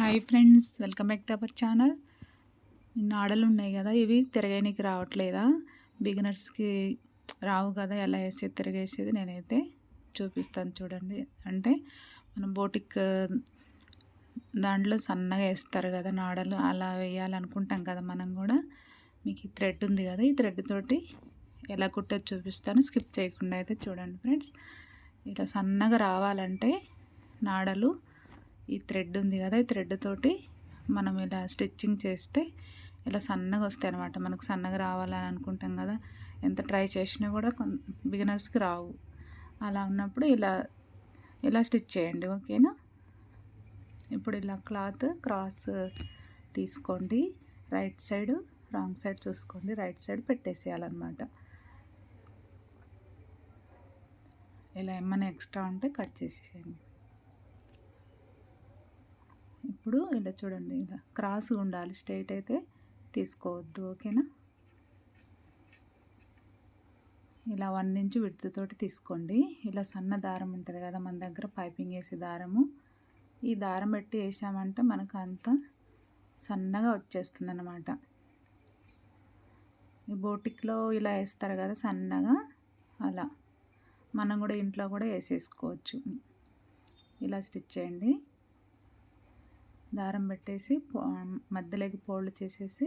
Hi friends welcome back to our channel నిన్న ఆడలు ఉన్నాయి కదా ఇవి తిరగడానికి రావట్లేదా? బిగినర్స్కి రావు కదా ఎలా వేసేది తిరగేసేది నేనైతే చూపిస్తాను చూడండి. అంటే మనం బోటిక్ దాంట్లో సన్నగా వేస్తారు కదా నాడలు అలా వేయాలనుకుంటాం కదా మనం కూడా. మీకు ఈ థ్రెడ్ ఉంది కదా ఈ థ్రెడ్ తోటి ఎలా కుట్టో చూపిస్తాను. స్కిప్ చేయకుండా అయితే చూడండి ఫ్రెండ్స్ ఇలా సన్నగా రావాలంటే నాడలు ఈ థ్రెడ్ ఉంది కదా ఈ థ్రెడ్ తోటి మనం ఇలా స్టిచ్చింగ్ చేస్తే ఇలా సన్నగా వస్తాయి అనమాట మనకు సన్నగా రావాలని అనుకుంటాం కదా. ఎంత ట్రై చేసినా కూడా బిగినర్స్కి రావు. అలా ఉన్నప్పుడు ఇలా ఇలా స్టిచ్ చేయండి ఓకేనా? ఇప్పుడు ఇలా క్లాత్ క్రాస్ తీసుకోండి. రైట్ సైడ్ రాంగ్ సైడ్ చూసుకోండి. రైట్ సైడ్ పెట్టేసేయాలన్నమాట. ఇలా ఏమైనా ఎక్స్ట్రా ఉంటే కట్ చేసేయండి అప్పుడు ఇలా చూడండి ఇలా క్రాస్గా ఉండాలి. స్ట్రైట్ అయితే తీసుకోవద్దు ఓకేనా? ఇలా వన్ ఇంచ్ విడుతుతోటి తీసుకోండి. ఇలా సన్న దారం ఉంటుంది కదా మన దగ్గర పైపింగ్ వేసే దారము. ఈ దారం పెట్టి వేసామంటే మనకు అంత సన్నగా వచ్చేస్తుంది అన్నమాట ఈ బోటిక్లో ఇలా వేస్తారు కదా సన్నగా అలా. మనం కూడా ఇంట్లో కూడా వేసేసుకోవచ్చు. ఇలా స్టిచ్ చేయండి. దారం పెట్టేసి మధ్యలోకి పోళ్ళు చేసేసి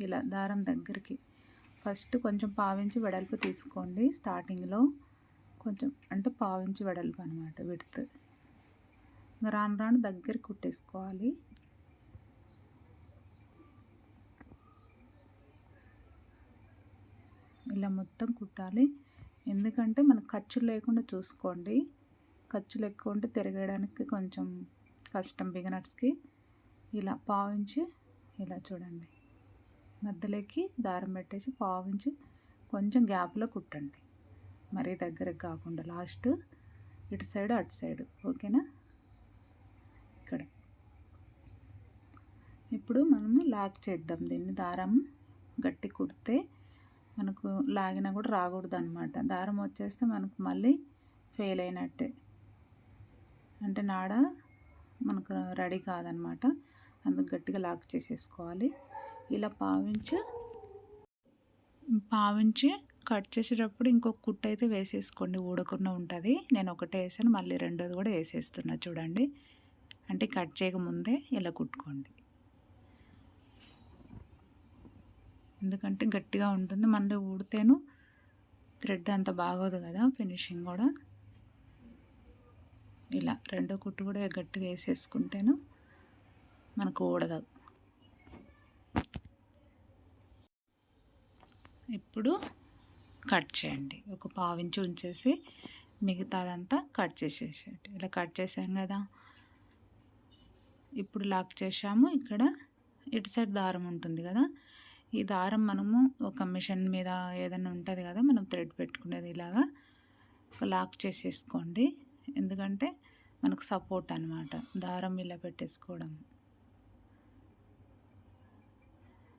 ఇలా దారం దగ్గరికి. ఫస్ట్ కొంచెం పావించి వెడల్పు తీసుకోండి స్టార్టింగ్లో. కొంచెం అంటే పావించి వెడల్పు అనమాట విడుత్. రాను రాను దగ్గర కుట్టేసుకోవాలి. ఇలా మొత్తం కుట్టాలి. ఎందుకంటే మనకు ఖర్చు లేకుండా చూసుకోండి. ఖర్చులు ఎక్కువ ఉంటే తిరగడానికి కొంచెం కష్టం బిగినర్స్కి. ఇలా పావించి ఇలా చూడండి. మధ్యలోకి దారం పెట్టేసి పావించి కొంచెం గ్యాప్లో కుట్టండి. మరీ దగ్గరకు కాకుండా లాస్ట్ ఇటు సైడ్ అటు సైడ్. ఓకేనా? ఇక్కడ. ఇప్పుడు మనము లాక్ చేద్దాం. దీన్ని దారం గట్టి కుడితే మనకు లాగినా కూడా రాకూడదు అనమాట దారం వచ్చేస్తే మనకు మళ్ళీ ఫెయిల్ అయినట్టే. అంటే నాడ మనకు రెడీ కాదనమాట అందుకు గట్టిగా లాక్ చేసేసుకోవాలి. ఇలా పావించి పావించి కట్ చేసేటప్పుడు ఇంకొక కుట్టు అయితే వేసేసుకోండి. ఊడకుండా ఉంటుంది. నేను ఒకటే వేసాను. మళ్ళీ రెండోది కూడా వేసేస్తున్నా చూడండి. అంటే కట్ చేయకముందే ఇలా కుట్టుకోండి. ఎందుకంటే గట్టిగా ఉంటుంది. మళ్ళీ ఊడితేను థ్రెడ్ అంత బాగోదు కదా ఫినిషింగ్ కూడా. ఇలా రెండో కుట్టు కూడా గట్టిగా వేసేసుకుంటేను మనకు ఊడదు. ఇప్పుడు కట్ చేయండి. ఒక పావించి ఉంచేసి మిగతాదంతా కట్ చేసేసేయండి. ఇలా కట్ చేసాం కదా. ఇప్పుడు లాక్ చేసాము ఇక్కడ ఇటు సైడ్ దారం ఉంటుంది కదా. ఈ దారం మనము ఒక మిషన్ మీద ఏదైనా ఉంటుంది కదా మనం థ్రెడ్ పెట్టుకునేది ఇలాగా లాక్ చేసేసుకోండి. ఎందుకంటే మనకు సపోర్ట్ అనమాట దారం ఇలా పెట్టేసుకోవడం.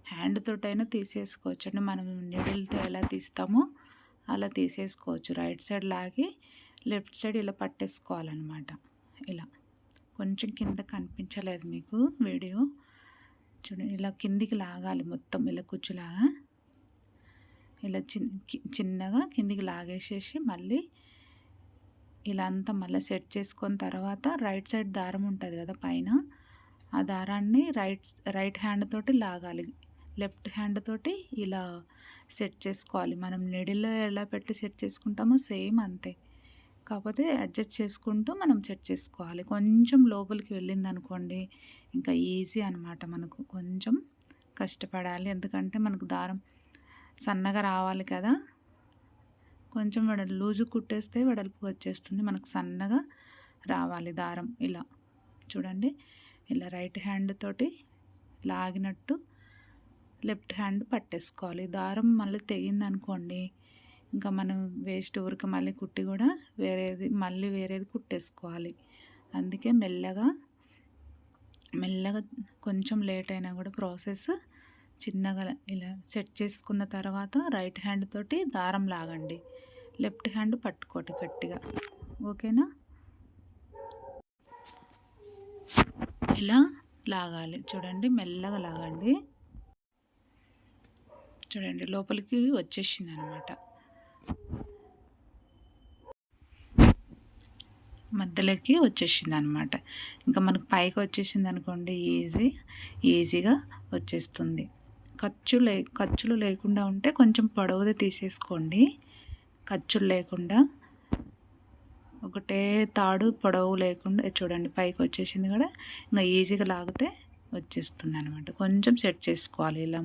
హ్యాండ్ తోటైనా తీసేసుకోవచ్చు అంటే మనం నీడిల్తో ఎలా తీస్తామో అలా తీసేసుకోవచ్చు. రైట్ సైడ్ లాగి లెఫ్ట్ సైడ్ ఇలా పట్టేసుకోవాలన్నమాట. ఇలా. కొంచెం కింద కనిపించలేదు మీకు వీడియో. చూడండి ఇలా కిందికి లాగాలి మొత్తం ఇలా కూర్చులాగా ఇలా చిన్న చిన్నగా కిందికి లాగేసేసి మళ్ళీ ఇలా అంతా మళ్ళీ సెట్ చేసుకున్న తర్వాత రైట్ సైడ్ దారం ఉంటుంది కదా పైన. ఆ దారాన్ని రైట్ రైట్ హ్యాండ్ తోటి లాగాలి. లెఫ్ట్ హ్యాండ్ తోటి ఇలా సెట్ చేసుకోవాలి. మనం నెడిల్లో ఎలా పెట్టి సెట్ చేసుకుంటామో సేమ్ అంతే. కాకపోతే అడ్జస్ట్ చేసుకుంటూ మనం సెట్ చేసుకోవాలి. కొంచెం లోపలికి వెళ్ళింది అనుకోండి ఇంకా ఈజీ అనమాట మనకు. కొంచెం కష్టపడాలి. ఎందుకంటే మనకు దారం సన్నగా రావాలి కదా. కొంచెం వెడల్ లూజు కుట్టేస్తే వెడల్పు వచ్చేస్తుంది. మనకు సన్నగా రావాలి దారం ఇలా. చూడండి. ఇలా రైట్ హ్యాండ్ తోటి లాగినట్టు లెఫ్ట్ హ్యాండ్ పట్టేసుకోవాలి. దారం మళ్ళీ తెగింది అనుకోండి ఇంకా మనం వేస్ట్ ఊరికి మళ్ళీ కుట్టి కూడా వేరేది మళ్ళీ వేరేది కుట్టేసుకోవాలి. అందుకే మెల్లగా మెల్లగా కొంచెం లేట్ అయినా కూడా ప్రాసెస్ చిన్నగా ఇలా సెట్ చేసుకున్న తర్వాత రైట్ హ్యాండ్ తోటి దారం లాగండి. లెఫ్ట్ హ్యాండ్ పట్టుకోటి గట్టిగా. ఓకేనా? ఇలా లాగాలి. చూడండి మెల్లగా లాగండి. చూడండి లోపలికి వచ్చేసింది అనమాట మధ్యలోకి వచ్చేసింది అనమాట ఇంకా మనకు పైకి వచ్చేసింది అనుకోండి ఈజీ ఈజీగా వచ్చేస్తుంది. ఖర్చు లే ఖర్చులు లేకుండా ఉంటే కొంచెం పొడవుది తీసేసుకోండి. ఖర్చులు లేకుండా ఒకటే తాడు పొడవు లేకుండా చూడండి పైకి వచ్చేసింది కూడా ఇంకా ఈజీగా లాగితే వచ్చేస్తుంది అనమాట కొంచెం సెట్ చేసుకోవాలి ఇలా.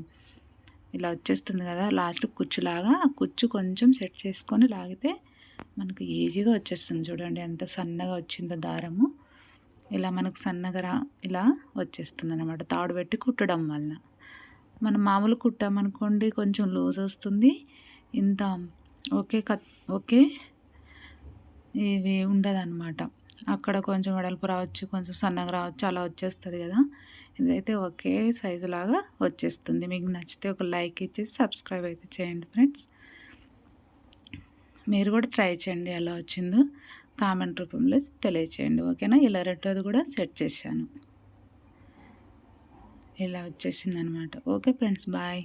ఇలా వచ్చేస్తుంది కదా లాస్ట్ కుచ్చులాగా ఆ కుచ్చు కొంచెం సెట్ చేసుకొని లాగితే మనకు ఈజీగా వచ్చేస్తుంది చూడండి ఎంత సన్నగా వచ్చిందో దారము. ఇలా మనకు సన్నగా రా ఇలా వచ్చేస్తుంది అనమాట తాడు పెట్టి కుట్టడం వలన. మనం మామూలు కుట్టామనుకోండి కొంచెం లూజ్ వస్తుంది. ఇంత ఓకే కత్ ఓకే ఇవి ఉండదన్నమాట. అక్కడ కొంచెం వెడల్పు రావచ్చు కొంచెం సన్నగా రావచ్చు అలా వచ్చేస్తుంది కదా. ఇదైతే ఒకే సైజు లాగా వచ్చేస్తుంది. మీకు నచ్చితే ఒక లైక్ ఇచ్చేసి సబ్స్క్రైబ్ అయితే చేయండి ఫ్రెండ్స్. మీరు కూడా ట్రై చేయండి ఎలా వచ్చిందో కామెంట్ రూపంలో తెలియచేయండి. ఓకేనా? ఇలా రెండోది కూడా సెట్ చేశాను. ఇలా వచ్చేసింది అనమాట ఓకే ఫ్రెండ్స్ బాయ్.